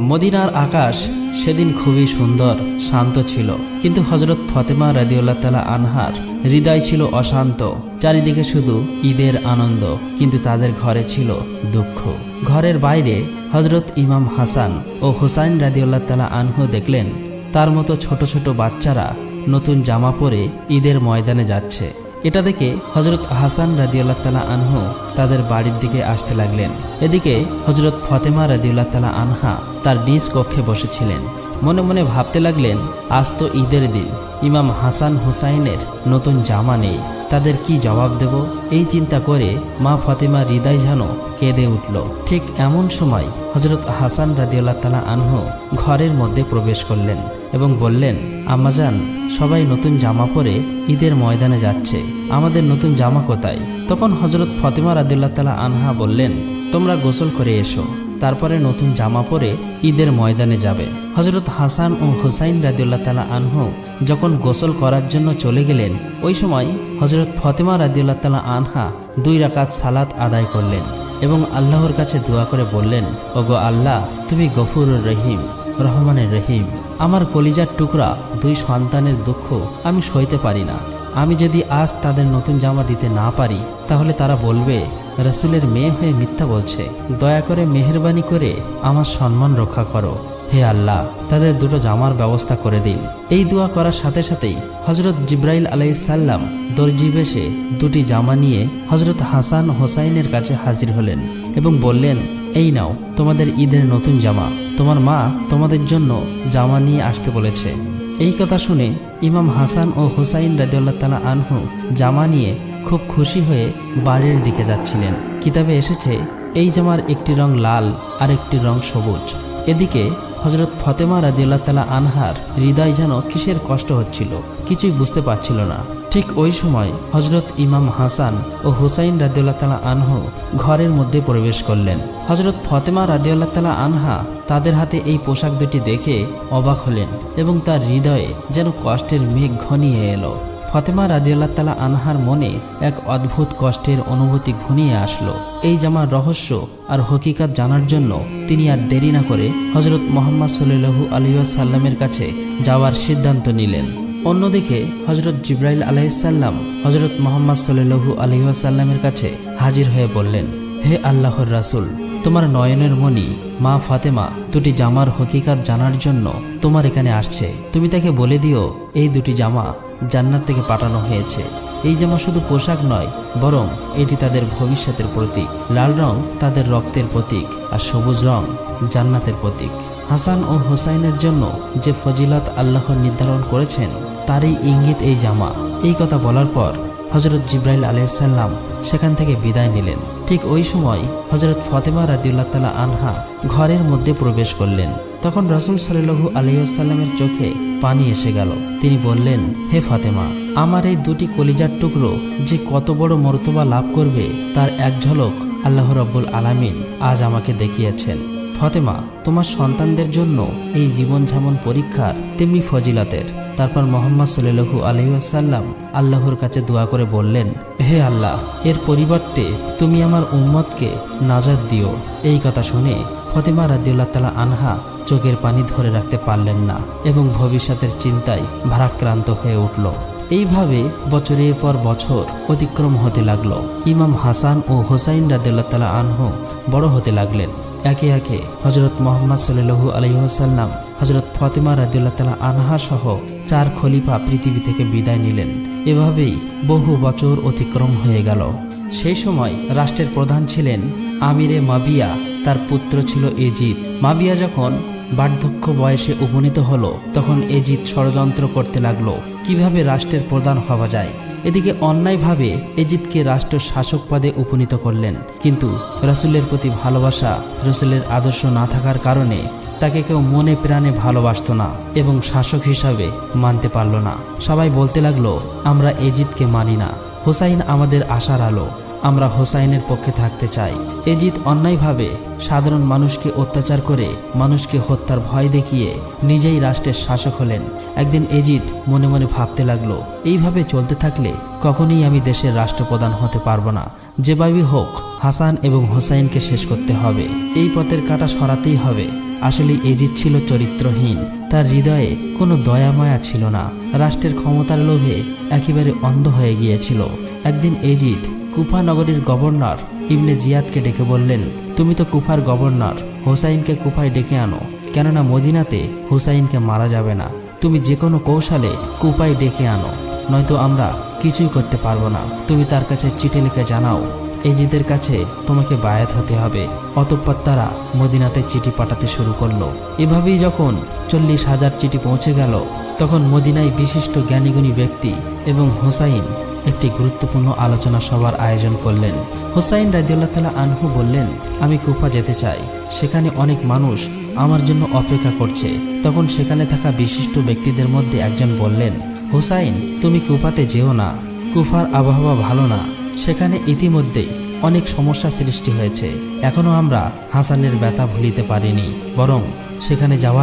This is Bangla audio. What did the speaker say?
মদিনার আকাশ সেদিন খুবই সুন্দর, শান্ত ছিল। কিন্তু হজরত ফতেমা রাদিউল্লাহ তালা আনহার হৃদয় ছিল অশান্ত। চারিদিকে শুধু ঈদের আনন্দ, কিন্তু তাদের ঘরে ছিল দুঃখ। ঘরের বাইরে হজরত ইমাম হাসান ও হুসাইন রাদিউল্লাহ তালা আনহু দেখলেন, তার মতো ছোট ছোট বাচ্চারা নতুন জামা পরে ঈদের ময়দানে যাচ্ছে। এটা দেখে হজরত হাসান রাদিউল্লাহ তালা আনহু তাদের বাড়ির দিকে আসতে লাগলেন। এদিকে হজরত ফতেমা রাদিউল্লাহ তালা আনহা তার নিজ কক্ষে বসেছিলেন। মনে মনে ভাবতে লাগলেন, আজ তো ঈদের দিন। ইমাম হাসান হুসাইনের নতুন জামা নেই। তাদের কি জবাব দেব? এই চিন্তা করে মা ফাতেমা হৃদয় যেন কেঁদে উঠল। ঠিক এমন সময় হজরত হাসান রাদিউল্লাহ তালা আনহু ঘরের মধ্যে প্রবেশ করলেন এবং বললেন আমাজান সবাই নতুন জামা পরে ঈদের ময়দানে যাচ্ছে। আমাদের নতুন জামা কোথায়? তখন হজরত ফতেমা রাদিউল্লাহ তালা আনহা বললেন, তোমরা গোসল করে এসো। তারপরে নতুন জামা পরে ঈদের ময়দানে যাবে। হজরত হাসান ও হুসাইন রাদিউল্লাহ তালা আনহু যখন গোসল করার জন্য চলে গেলেন, ওই সময় হজরত ফতেমা রাদিউল্লাহ তালা আনহা দুই রাকাত সালাত আদায় করলেন এবং আল্লাহর কাছে দোয়া করে বললেন, ওগো আল্লাহ, তুমি গফুরুর রহিম, রহমানের রহিম। আমার কলিজার টুকরা দুই সন্তানের দুঃখ আমি সইতে পারি না। আমি যদি আজ তাদের নতুন জামা দিতে না পারি, তাহলে তারা বলবে রসুলের মেয়ে হয়ে মিথ্যা বলছে। দয়া করে মেহরবানি করে আমার সম্মান রক্ষা করো। হে আল্লাহ, তাদের দুটো জামার ব্যবস্থা করে দিন। এই দোয়া করার সাথে সাথেই হজরত জিব্রাইল আলাইসাল্লাম দর্জি বেশে দুটি জামা নিয়ে হজরত হাসান হোসাইনের কাছে হাজির হলেন এবং বললেন, এই নাও, তোমাদের ঈদের নতুন জামা। তোমার মা তোমাদের জন্য জামা নিয়ে আসতে বলেছে। এই কথা শুনে ইমাম হাসান ও হুসাইন রাজিউল্লাহ তালা আনহু জামা নিয়ে খুব খুশি হয়ে বাড়ির দিকে যাচ্ছিলেন। কিতাবে এসেছে, এই জামার একটি রং লাল, আর একটি রং সবুজ। এদিকে হজরত ফতেমা রাদিউল্লাহ তালা আনহার হৃদয় যেন কিসের কষ্ট হচ্ছিল, কিছুই বুঝতে পারছিল না। ঠিক ওই সময় হজরত ইমাম হাসান ও হুসাইন রাদিউল্লাহ তালা আনহু ঘরের মধ্যে প্রবেশ করলেন। হজরত ফতেমা রাদিউল্লাহ তালা আনহা তাদের হাতে এই পোশাক দুটি দেখে অবাক হলেন এবং তার হৃদয়ে যেন কষ্টের মেঘ ঘনিয়ে এলো। ফতেমা রাদিয়াল্লাহ তালা আনহার মনে এক অদ্ভুত কষ্টের অনুভূতি ঘনিয়ে আসলো। এই জামার রহস্য আর হকিকাত জানার জন্য তিনি আর দেরি না করে হজরত মোহাম্মদ সাল্লু আলিয়াসাল্লামের কাছে যাওয়ার সিদ্ধান্ত নিলেন। অন্যদিকে হজরত জিব্রাইল আলাইসাল্লাম হজরত মোহাম্মদ সাল্লু আলিহাসাল্লামের কাছে হাজির হয়ে বললেন, হে আল্লাহর রাসুল তোমার নয়নের মণি, মা ফাতেমা, দুটি জামার হকিকাত জানার জন্য তোমার এখানে আসছে। তুমি তাকে বলে দিও, এই দুটি জামা জান্নাত থেকে পাঠানো হয়েছে। এই জামা শুধু পোশাক নয়, বরং এটি তাদের ভবিষ্যতের প্রতীক। লাল রং তাদের রক্তের প্রতীক, আর সবুজ রং জান্নাতের প্রতীক। হাসান ও হোসাইনের জন্য যে ফজিলত আল্লাহ নির্ধারণ করেছেন, তারই ইঙ্গিত এই জামা। এই কথা বলার পর হজরত জিব্রাইল আলাইসাল্লাম সেখান থেকে বিদায় নিলেন। ঠিক ওই সময় হজরত ফতেমা রাদিউল্লাহ তালা আনহা ঘরের মধ্যে প্রবেশ করলেন। তখন রসুল সাল্লু আলিয়াল্লামের চোখে পানি এসে গেল। তিনি বললেন, হে ফাতেমা, আমার এই দুটি কলিজার টুকরো যে কত বড় মর্তবা লাভ করবে, তার এক ঝলক আল্লাহ রব্বুল আলামিন আজ আমাকে দেখিয়েছেন। ফতেমা, তোমার সন্তানদের জন্য এই জীবন যেমন পরীক্ষার তেমনি ফজিলাতের। তারপর মোহাম্মদ সাল্লু আলহিসাল্লাম আল্লাহর কাছে দোয়া করে বললেন, হে আল্লাহ, এর পরিবর্তে তুমি আমার উম্মতকে নাজাদ দিও। এই কথা শুনে ফতেমা রাদিউল্লাহ তালা আনহা চোখের পানি ধরে রাখতে পারলেন না এবং ভবিষ্যতের চিন্তায় ভারাক্রান্ত হয়ে উঠল। এইভাবে বছরের পর বছর অতিক্রম হতে লাগল। ইমাম হাসান ও হোসাইন রাদিউল্লাহ তালা আনহু বড় হতে লাগলেন। একে একে হজরত মোহাম্মদ সাল্লু আলহিহাসাল্লাম হজরত ফতেমা তালা আনহা সহ চার খলিফা পৃথিবী থেকে বিদায় নিলেন। এভাবেই বহু বছর অতিক্রম হয়ে গেল। সেই সময় রাষ্ট্রের প্রধান ছিলেন আমিরে মাবিয়া, তার পুত্র ছিল এজিদ। মাবিয়া যখন বার্ধক্য বয়সে উপনীত হলো, তখন এজিদ ষড়যন্ত্র করতে লাগল। কীভাবে রাষ্ট্রের প্রধান হওয়া যায়? এদিকে অন্যায়ভাবে এজিদকে রাষ্ট্র শাসক পদে উপনীত করলেন। কিন্তু রসুলের প্রতি ভালোবাসা, রসুলের আদর্শ না থাকার কারণে তাকে কেউ মনে প্রাণে ভালোবাসত না এবং শাসক হিসাবে মানতে পারল না। সবাই বলতে লাগল, আমরা এজিদকে মানি না। হুসাইন আমাদের আশার আলো। আমরা হোসাইনের পক্ষে থাকতে চাই। এজিদ অন্যায়ভাবে সাধারণ মানুষকে অত্যাচার করে মানুষকে হত্যার ভয় দেখিয়ে নিজেই রাষ্ট্রের শাসক হলেন। একদিন এজিদ মনে মনে ভাবতে লাগল, এইভাবে চলতে থাকলে কখনোই আমি দেশের রাষ্ট্রপ্রধান হতে পারব না। যেভাবেই হোক, হাসান এবং হোসাইনকে শেষ করতে হবে। এই পথের কাটা সরাতেই হবে। আসলে এজিদ ছিল চরিত্রহীন। তার হৃদয়ে কোনো দয়া মায়া ছিল না। রাষ্ট্রের ক্ষমতার লোভে একেবারে অন্ধ হয়ে গিয়েছিল। একদিন এজিদ কুফা নগরীর গভর্নর ইবনে জিয়াদকে ডেকে বললেন, তুমি তো কুফার গভর্নর, হোসাইনকে কুফায় ডেকে আনো। কেননা মদিনাতে হুসাইনকে মারা যাবে না। তুমি যে কোনো কৌশলে কুপায় ডেকে আনো। নয়তো আমরা কিছুই করতে পারব না। তুমি তার কাছে চিঠি লিখে জানাও। এজিদের কাছে তোমাকে বায়াত হতে হবে। অতঃপর তারা মদিনাতে চিঠি পাঠাতে শুরু করল। এভাবেই যখন চল্লিশ হাজার চিঠি পৌঁছে গেল, তখন মদিনায় বিশিষ্ট জ্ঞানীগুণী ব্যক্তি এবং হোসাইন একটি গুরুত্বপূর্ণ আলোচনা সভার আয়োজন করলেন। হোসাইন রাজিউল্লাহ তালা আনহু বললেন, আমি কুফা যেতে চাই। সেখানে অনেক মানুষ আমার জন্য অপেক্ষা করছে। তখন সেখানে থাকা বিশিষ্ট ব্যক্তিদের মধ্যে একজন বললেন, হোসাইন, তুমি কুফাতে যেও না। কুফার আবহাওয়া ভালো না। সেখানে ইতিমধ্যেই অনেক সমস্যা সৃষ্টি হয়েছে। এখনও আমরা হাসানের ব্যথা ভুলিতে পারিনি। বরং সেখানে যাওয়ার